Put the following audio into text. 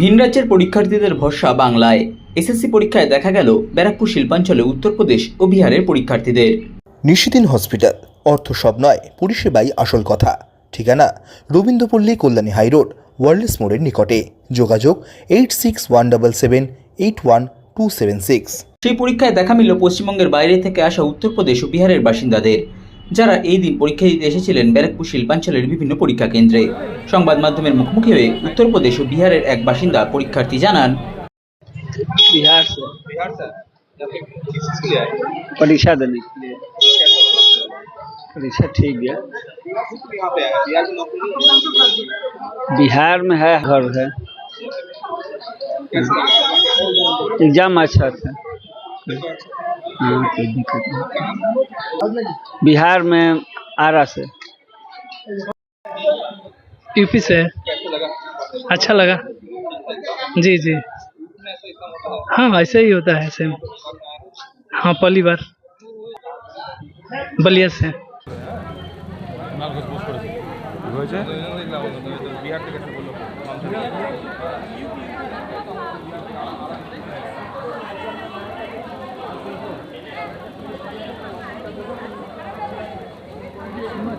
ভিন রাজ্যের পরীক্ষার্থীদের ভরসা বাংলায়। এসএসসি পরীক্ষায় দেখা গেল ব্যারাকপুর শিল্পাঞ্চলে উত্তরপ্রদেশ ও বিহারের পরীক্ষার্থীদের। নিশিদিন হসপিটাল অর্থ সব নয় পরিষেবাই আসল কথা। ঠিকানা রবীন্দ্রপল্লী কল্যাণী হাইরোড ওয়ার্ল্ডস মোড়ের নিকটে। যোগাযোগ eight six one double seven eight one two seven six. সেই পরীক্ষায় দেখা মিলল পশ্চিমবঙ্গের বাইরে থেকে আসা উত্তরপ্রদেশ ও বিহারের বাসিন্দাদের। যারা এই দিন পরীক্ষা দিতে এসেছিলেন ব্যারাকপুর শিল্পাঞ্চলের বিভিন্ন পরীক্ষা কেন্দ্রে সংবাদ মাধ্যমের মুখোমুখি হয়ে উত্তরপ্রদেশ ও বিহারের এক বাসিন্দা পরীক্ষার্থী জানান बिहार से बिहार से या फिर किस चीज के लिए आए परीक्षा देने के लिए परीक्षा ठीक है यहाँ पे आए बिहार में नौकरी नहीं है। बिहार में है घर है कैसे लगा? एग्जाम अच्छा था हाँ कोई दिक्कत नहीं बिहार में आरा से यूपी से है। कैसे लगा अच्छा लगा जी जी कितना ऐसा इसका होता है हाँ ऐसे ही होता है सेम हाँ पहली बार बलिया से বিহার থেকে